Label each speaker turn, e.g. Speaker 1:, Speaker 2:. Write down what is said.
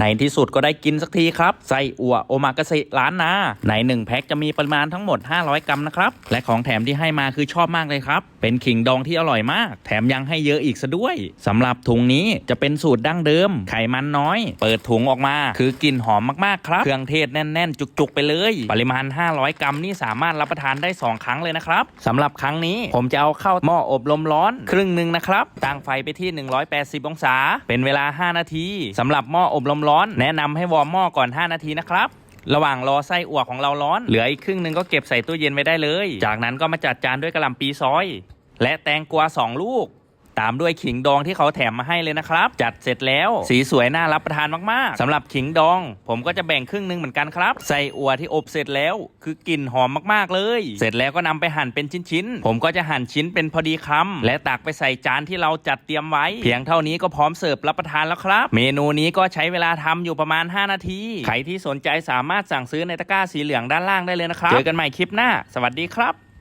Speaker 1: ในที่สุดก็ได้กินสักทีครับไส้อั่วโอมากาเสะร้านนาในหนึ่งแพ็คจะมีปริมาณทั้งหมด 500 กรัมนะครับ และของแถมที่ให้มาคือชอบมากเลยครับ เป็นขิงดองที่อร่อยมาก แถมยังให้เยอะอีกซะด้วยสำหรับถุงนี้จะเป็นสูตรดั้งเดิม ไขมันน้อย เปิดถุงออกมา คือกลิ่นหอมมากๆครับ เครื่องเทศแน่น ๆ จุกๆ ไปเลย ปริมาณ 500 กรัมนี่สามารถรับประทานได้ 2 ครั้งเลยนะครับสำหรับครั้งนี้ผมจะเอาเข้าหม้ออบลมร้อน ครึ่งหนึ่งนะครับตั้งไฟไปที่ 180 องศา เป็นเวลา 5 นาทีสำหรับหม้ออบลมร้อน แนะนำให้วอร์มหม้อก่อน 5 นาทีนะครับระหว่างรอไส้อั่วของเราร้อน เหลืออีกครึ่งหนึ่งก็เก็บใส่ตู้เย็นไว้ได้เลย จากนั้นก็มาจัดจานด้วยกระหล่ำปีซอย และแตงกวา2ลูก ตามด้วยขิงดองที่เขาแถมมาให้เลยนะครับ จัดเสร็จแล้ว สีสวยน่ารับประทานมากๆสำหรับขิงดอง ผมก็จะแบ่งครึ่งหนึ่งเหมือนกันครับ ใส่อัวที่อบเสร็จแล้ว คือกลิ่นหอมมากๆเลย เสร็จแล้วก็นำไปหั่นเป็นชิ้นๆ ผมก็จะหั่นชิ้นเป็นพอดีคำและตักไปใส่จานที่เราจัดเตรียมไว้ เพียงเท่านี้ก็พร้อมเสิร์ฟรับประทานแล้วครับ เมนูนี้ก็ใช้เวลาทำอยู่ประมาณ 5 นาที ใครที่สนใจสามารถสั่งซื้อในตะกร้าสีเหลืองด้านล่างได้เลยนะครับ เจอกันใหม่คลิปหน้า สวัสดีครับ